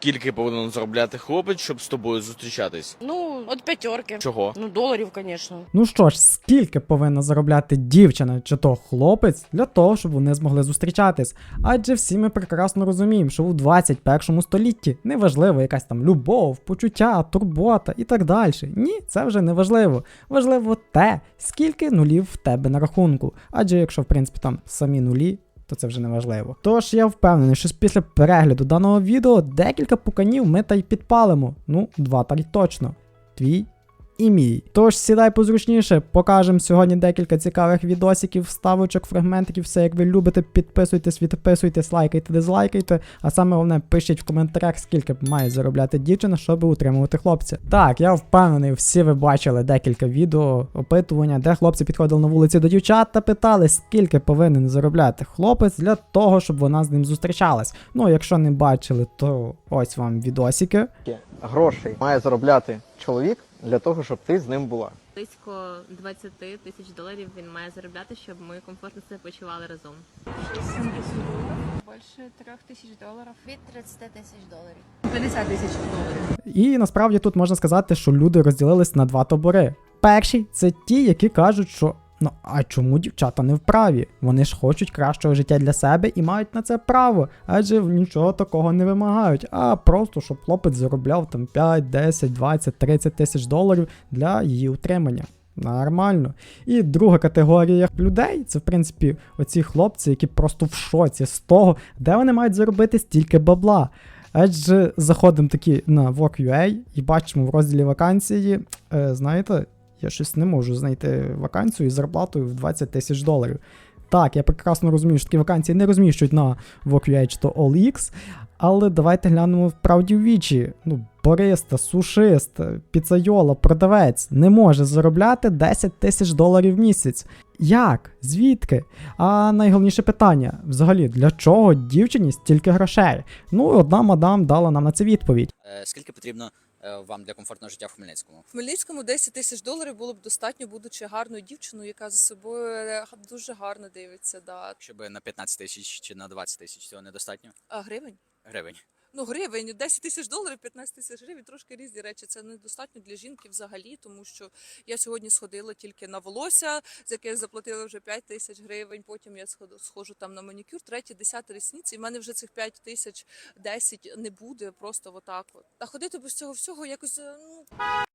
Скільки повинен заробляти хлопець, щоб з тобою зустрічатись? Ну, от п'ятерки. Чого? Ну, доларів, звісно. Ну що ж, скільки повинна заробляти дівчина чи то хлопець для того, щоб вони змогли зустрічатись? Адже всі ми прекрасно розуміємо, що у 21 столітті неважливо якась там любов, почуття, турбота і так далі. Ні, це вже не важливо. Важливо те, скільки нулів в тебе на рахунку. Адже якщо, в принципі, там самі нулі. То це вже не важливо. Тож я впевнений, що після перегляду даного відео декілька пуканів ми та й підпалимо. Ну, два та й точно. Твій і мій. Тож сідай позручніше, покажемо сьогодні декілька цікавих відосиків, вставочок, фрагментиків, все як ви любите. Підписуйтесь, відписуйтесь, лайкайте, дизлайкайте. А саме головне, пишіть в коментарях, скільки має заробляти дівчина, щоб утримувати хлопця. Так, я впевнений, всі ви бачили декілька відео, опитування, де хлопці підходили на вулиці до дівчат та питали, скільки повинен заробляти хлопець для того, щоб вона з ним зустрічалась. Ну, якщо не бачили, то ось вам відосики. Грошей має заробляти чоловік для того, щоб ти з ним була? Близько 20 тисяч доларів він має заробляти, щоб ми комфортно себе почували разом. Больше трех тысяч долларов. Від 30 тисяч доларів. 50 тисяч доларів. І насправді тут можна сказати, що люди розділились на два табори. Перший це ті, які кажуть, що ну а чому дівчата не вправі? Вони ж хочуть кращого життя для себе і мають на це право, адже нічого такого не вимагають, а просто щоб хлопець заробляв там 5, 10, 20, 30 тисяч доларів для її утримання. Нормально. І друга категорія людей це, в принципі, оці хлопці, які просто в шоці з того, де вони мають заробити стільки бабла. Адже заходимо такі на Work.ua і бачимо в розділі вакансії, е, знаєте, я щось не можу знайти вакансію із зарплатою в 20 тисяч доларів. Так, я прекрасно розумію, що такі вакансії не розміщують на чи то OLX, але давайте глянемо вправді в вічі. Ну, бариста, сушист, піцайола, продавець не може заробляти 10 тисяч доларів в місяць. Як? Звідки? А найголовніше питання: взагалі, для чого дівчині стільки грошей? Ну, одна мадам дала нам на це відповідь. Е, Скільки потрібно вам для комфортного життя в Хмельницькому? В Хмельницькому 10 тисяч доларів було б достатньо, будучи гарною дівчиною, яка за собою е, дуже гарно дивиться. Да. Щоб на 15 тисяч чи на 20 тисяч цього недостатньо А гривень? гривень. Ну, гривень, 10 тисяч доларів, 15 тисяч гривень, трошки різні речі. Це недостатньо для жінки взагалі, тому що я сьогодні сходила тільки на волосся, за яке я заплатила вже 5 тисяч гривень. Потім я схожу там на манікюр, третє, десяте рісниці. І в мене вже цих 5 тисяч 10 не буде просто отак. От. А ходити без цього всього якось е, ну,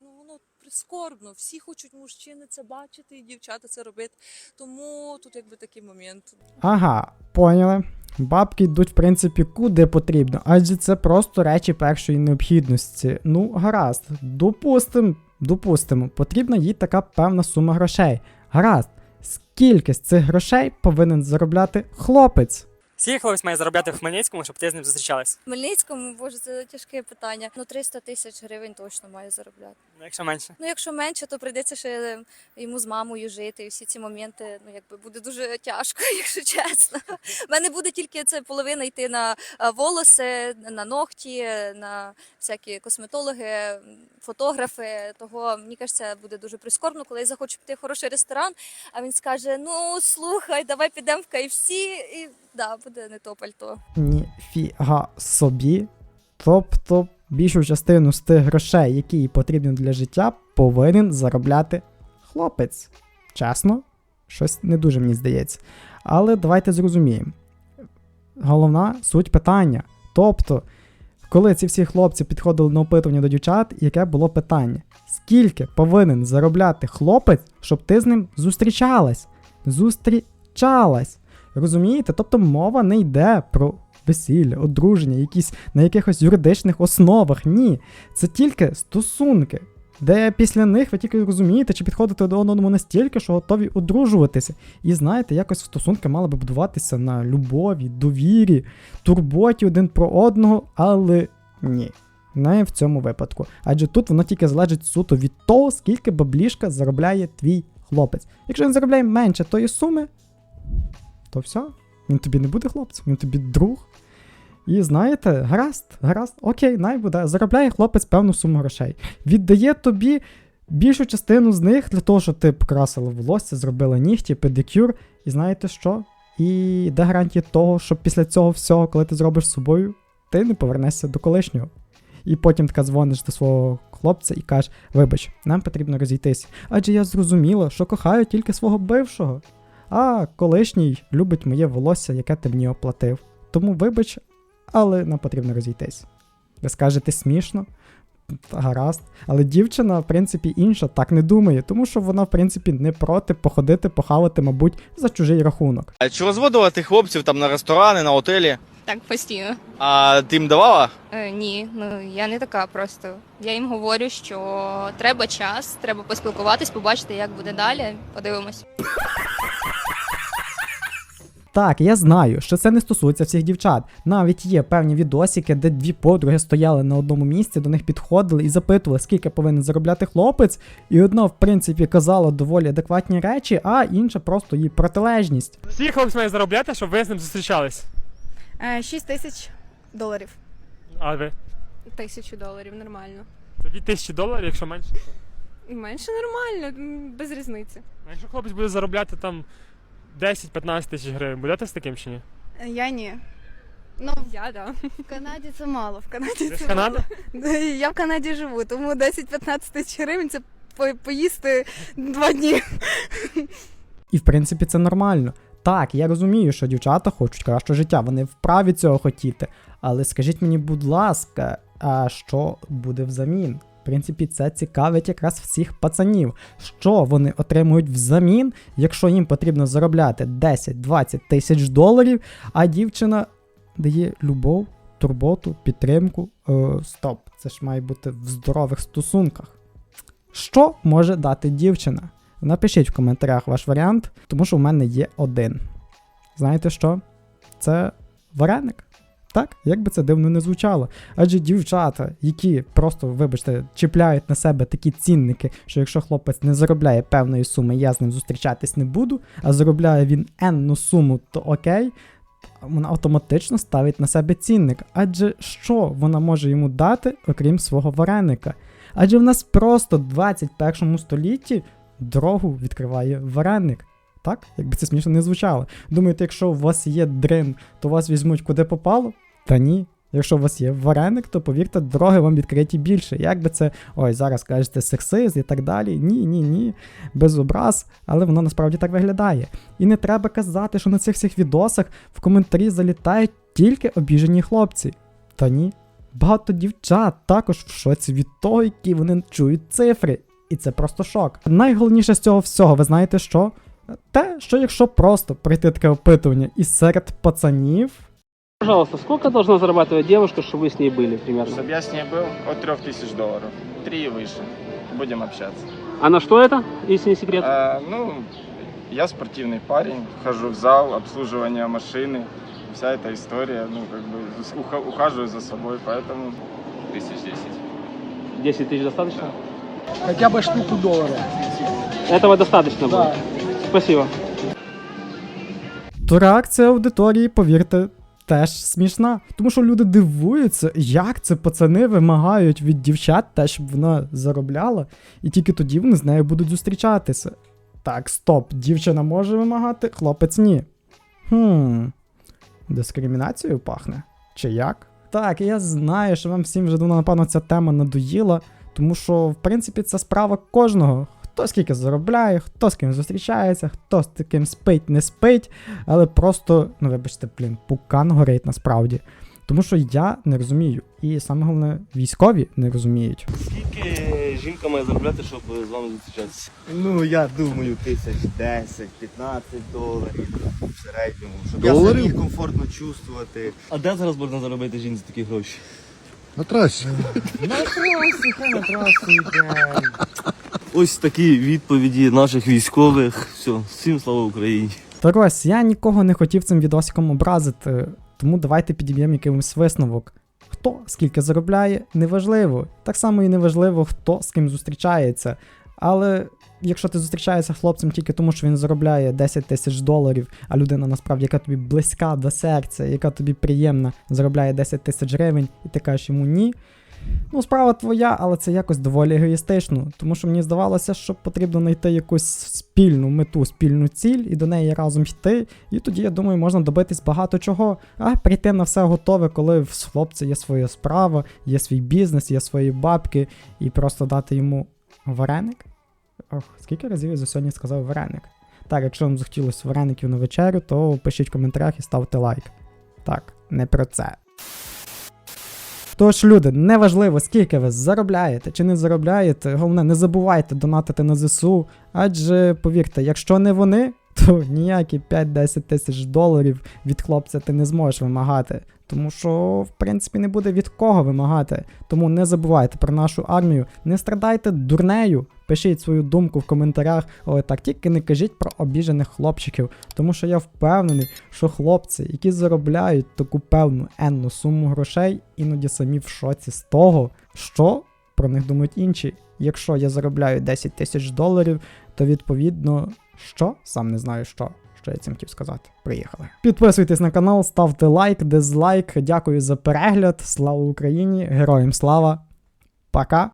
ну воно прискорбно. Всі хочуть мужчини це бачити, і дівчата це робити. Тому тут якби такий момент. Ага, поняли. Бабки йдуть, в принципі, куди потрібно, адже це просто речі першої необхідності. Ну, гаразд, допустимо, допустимо, потрібна їй така певна сума грошей. Гаразд, скільки з цих грошей повинен заробляти хлопець? Скільки хлопець має заробляти в Хмельницькому, щоб ти з ним зустрічалась? В Хмельницькому, боже, це тяжке питання. Ну, 300 тисяч гривень точно має заробляти. Ну, якщо менше. Ну, якщо менше, то прийдеться ще йому з мамою жити. І всі ці моменти, ну якби буде дуже тяжко, якщо чесно. У мене буде тільки це половина йти на а, волоси, на ногті, на всякі косметологи, фотографи. Того мені кажеться, буде дуже прискорбно, коли я захочу піти в хороший ресторан, а він скаже: Ну слухай, давай підемо в KFC, і да, буде не то пальто. Ніфіга собі. Тобто більшу частину з тих грошей, які їй потрібні для життя, повинен заробляти хлопець. Чесно, щось не дуже мені здається. Але давайте зрозуміємо. Головна суть питання. Тобто, коли ці всі хлопці підходили на опитування до дівчат, яке було питання? Скільки повинен заробляти хлопець, щоб ти з ним зустрічалась? Зустрічалась. Розумієте? Тобто мова не йде про весілля, одруження, якісь на якихось юридичних основах. Ні. Це тільки стосунки, де після них ви тільки розумієте, чи підходите до одному настільки, що готові одружуватися. І знаєте, якось стосунки мали би будуватися на любові, довірі, турботі один про одного, але ні. Не в цьому випадку. Адже тут воно тільки залежить суто від того, скільки баблішка заробляє твій хлопець. Якщо він заробляє менше тої суми, то все, він тобі не буде хлопцем, він тобі друг. І знаєте, гаразд, гаразд, окей, най буде. Заробляє хлопець певну суму грошей. Віддає тобі більшу частину з них для того, щоб ти покрасила волосся, зробила нігті, педикюр. І знаєте що? І де гарантія того, що після цього всього, коли ти зробиш з собою, ти не повернешся до колишнього. І потім така дзвониш до свого хлопця і кажеш: вибач, нам потрібно розійтись. Адже я зрозуміла, що кохаю тільки свого бившого. А колишній любить моє волосся, яке ти мені оплатив. Тому вибач, але нам потрібно розійтись. Ви скажете смішно? Гаразд. Але дівчина, в принципі, інша так не думає, тому що вона, в принципі, не проти походити, похавати, мабуть, за чужий рахунок. А чи розводила ти хлопців там на ресторани, на готелі? Так, постійно. А ти їм давала? Е, ні, ну я не така просто. Я їм говорю, що треба час, треба поспілкуватись, побачити, як буде далі. Подивимось. Так, я знаю, що це не стосується всіх дівчат. Навіть є певні відосики, де дві подруги стояли на одному місці, до них підходили і запитували, скільки повинен заробляти хлопець, і одна, в принципі, казала доволі адекватні речі, а інша просто її протилежність. Скільки хлопець має заробляти, щоб ви з ним зустрічались? 6 тисяч доларів. А ви? Тисячу доларів нормально. Тоді тисячі доларів, якщо менше. то- Менше нормально, без різниці. А якщо хлопець буде заробляти там 10-15 тисяч гривень, будете з таким чи ні? Я ні. Ну, я да. В Канаді це мало. В Канаді Ви з Канади? Я в Канаді живу, тому 10-15 тисяч гривень це поїсти два дні. І в принципі це нормально. Так, я розумію, що дівчата хочуть кращого життя, вони вправі цього хотіти. Але скажіть мені, будь ласка, а що буде взамін? Принципі, це цікавить якраз всіх пацанів. Що вони отримують взамін, якщо їм потрібно заробляти 10-20 тисяч доларів, а дівчина дає любов, турботу, підтримку. Е, стоп, це ж має бути в здорових стосунках. Що може дати дівчина? Напишіть в коментарях ваш варіант, тому що в мене є один. Знаєте що? Це вареник. Так, як би це дивно не звучало. Адже дівчата, які просто, вибачте, чіпляють на себе такі цінники, що якщо хлопець не заробляє певної суми, я з ним зустрічатись не буду, а заробляє він енну суму, то окей, вона автоматично ставить на себе цінник. Адже що вона може йому дати, окрім свого вареника? Адже в нас просто в 21 столітті дорогу відкриває вареник. Так? Якби це смішно не звучало. Думаєте, якщо у вас є дрин, то вас візьмуть куди попало? Та ні. Якщо у вас є вареник, то повірте, дороги вам відкриті більше. Як би це, ой, зараз кажете сексист і так далі. Ні, ні, ні, без образ, але воно насправді так виглядає. І не треба казати, що на цих всіх відосах в коментарі залітають тільки обіжені хлопці. Та ні. Багато дівчат також в шоці від того, які вони чують цифри. І це просто шок. Найголовніше з цього всього, ви знаєте що? Те, що якщо просто пройти таке опитування і серед пацанів, Пожалуйста, сколько должна зарабатывать девушка, чтобы вы с ней были примерно? Чтобы я с ней был от 3000 долларов. Три и выше. Будем общаться. А на что это, если не секрет? А, ну, я спортивный парень, хожу в зал, обслуживание машины. Вся эта история, ну, как бы, уха- ухаживаю за собой, поэтому... Тысяч десять. 10 тысяч достаточно? Хоча б штуку доларів. Этого достаточно будет. Спасибо. то реакція аудиторії, повірте, теж смішна. Тому що люди дивуються, як це пацани вимагають від дівчат те, щоб вона заробляла, і тільки тоді вони з нею будуть зустрічатися. Так, стоп, дівчина може вимагати, хлопець ні. Хм. Дискримінацією пахне? Чи як? Так, я знаю, що вам всім вже давно, напевно, ця тема надоїла, тому що, в принципі, це справа кожного. Хто скільки заробляє, хто з ким зустрічається, хто з таким спить, не спить, але просто, ну вибачте, блін, пукан горить насправді. Тому що я не розумію. І саме головне, військові не розуміють. Скільки жінка має заробляти, щоб з вами зустрічатися? Ну, я думаю, тисяч 10, 15 доларів в середньому, щоб Доларів? я себе міг комфортно чувствувати. А де зараз можна заробити жінці такі гроші? На трасі. На трасі, хай на трасі йде. Ось такі відповіді наших військових. Все, всім слава Україні. Так ось, я нікого не хотів цим відосиком образити, тому давайте підіб'ємо якийсь висновок. Хто скільки заробляє, неважливо. Так само і неважливо, хто з ким зустрічається. Але якщо ти зустрічаєшся хлопцем тільки тому, що він заробляє 10 тисяч доларів, а людина насправді, яка тобі близька до серця, яка тобі приємна, заробляє 10 тисяч гривень, і ти кажеш йому ні, Ну, справа твоя, але це якось доволі егоїстично, тому що мені здавалося, що потрібно знайти якусь спільну мету, спільну ціль і до неї разом йти. І тоді, я думаю, можна добитись багато чого. А прийти на все готове, коли в хлопця є своя справа, є свій бізнес, є свої бабки, і просто дати йому вареник. Ох, скільки разів я за сьогодні сказав вареник? Так, якщо вам захотілося вареників на вечерю, то пишіть в коментарях і ставте лайк. Так, не про це. Тож, люди, неважливо, скільки ви заробляєте чи не заробляєте, головне, не забувайте донатити на ЗСУ, адже повірте, якщо не вони, то ніякі 5-10 тисяч доларів від хлопця ти не зможеш вимагати. Тому що, в принципі, не буде від кого вимагати. Тому не забувайте про нашу армію, не страдайте дурнею. Пишіть свою думку в коментарях, але так тільки не кажіть про обіжених хлопчиків, тому що я впевнений, що хлопці, які заробляють таку певну енну суму грошей, іноді самі в шоці з того, що про них думають інші. Якщо я заробляю 10 тисяч доларів, то відповідно, що? Сам не знаю що. Що я цим хотів сказати. Приїхали. Підписуйтесь на канал, ставте лайк, дизлайк. Дякую за перегляд. Слава Україні! Героям слава! Пока!